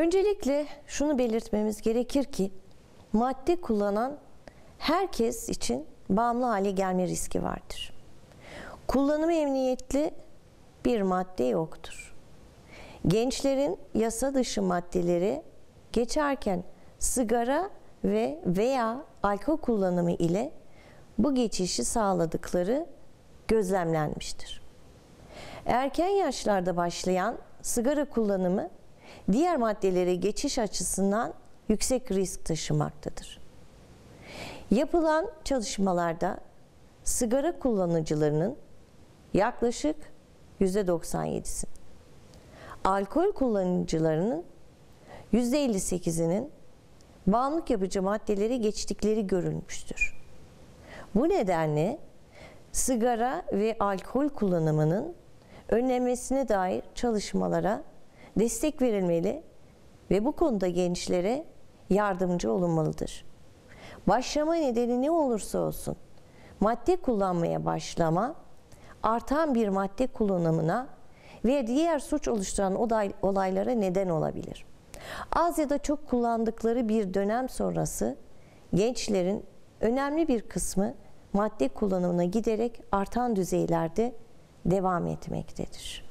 Öncelikle şunu belirtmemiz gerekir ki madde kullanan herkes için bağımlı hale gelme riski vardır. Kullanımı emniyetli bir madde yoktur. Gençlerin yasa dışı maddeleri geçerken sigara ve veya alkol kullanımı ile bu geçişi sağladıkları gözlemlenmiştir. Erken yaşlarda başlayan sigara kullanımı diğer maddelere geçiş açısından yüksek risk taşımaktadır. Yapılan çalışmalarda sigara kullanıcılarının yaklaşık %97'si, alkol kullanıcılarının %58'inin bağımlılık yapıcı maddeleri geçtikleri görülmüştür. Bu nedenle sigara ve alkol kullanımının önlenmesine dair çalışmalara destek verilmeli ve bu konuda gençlere yardımcı olunmalıdır. Başlama nedeni ne olursa olsun madde kullanmaya başlama artan bir madde kullanımına ve diğer suç oluşturan olaylara neden olabilir. Az ya da çok kullandıkları bir dönem sonrası gençlerin önemli bir kısmı madde kullanımına giderek artan düzeylerde devam etmektedir.